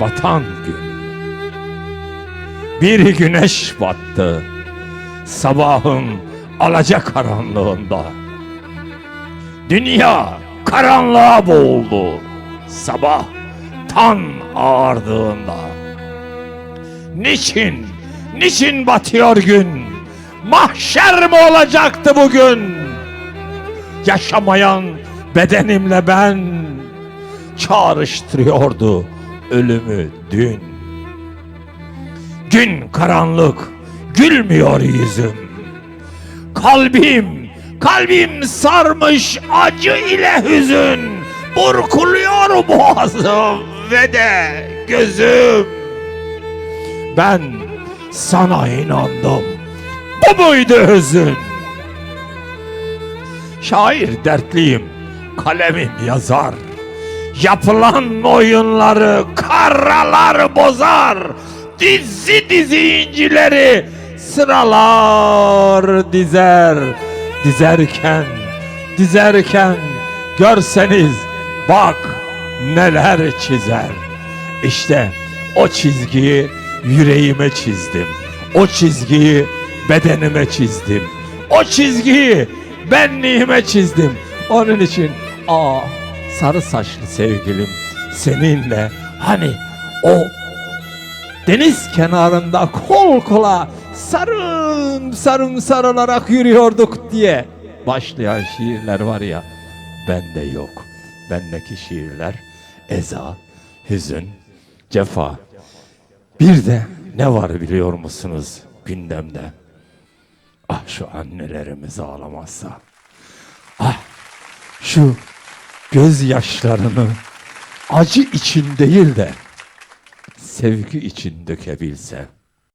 batan gün. Bir güneş battı sabahın alacakaranlığında. Dünya karanlığa boğuldu sabah tan ağardığında. Niçin, niçin batıyor gün? Mahşer mi olacaktı bugün? Yaşamayan bedenimle ben çağrıştırıyordu ölümü dün. Gün karanlık, gülmüyor yüzüm. Kalbim, kalbim sarmış acı ile hüzün. Burkuluyor boğazım ve de gözüm. Ben sana inandım. Bu muydu hüzün? Şair dertliyim, kalemim yazar. Yapılan oyunları karalar bozar. Dizi dizi incileri sıralar dizer. Dizerken, dizerken görseniz bak neler çizer. İşte o çizgiyi yüreğime çizdim. O çizgiyi bedenime çizdim. O çizgiyi benliğime çizdim. Onun için aa sarı saçlı sevgilim seninle hani o deniz kenarında kol kola sarım sarım sarılarak yürüyorduk diye başlayan şiirler var ya bende yok. Bendeki şiirler eza, hüzün, cefa. Bir de ne var biliyor musunuz gündemde? Ah şu annelerimiz ağlamazsa. Ah şu gözyaşlarını acı için değil de sevgi için dökebilse.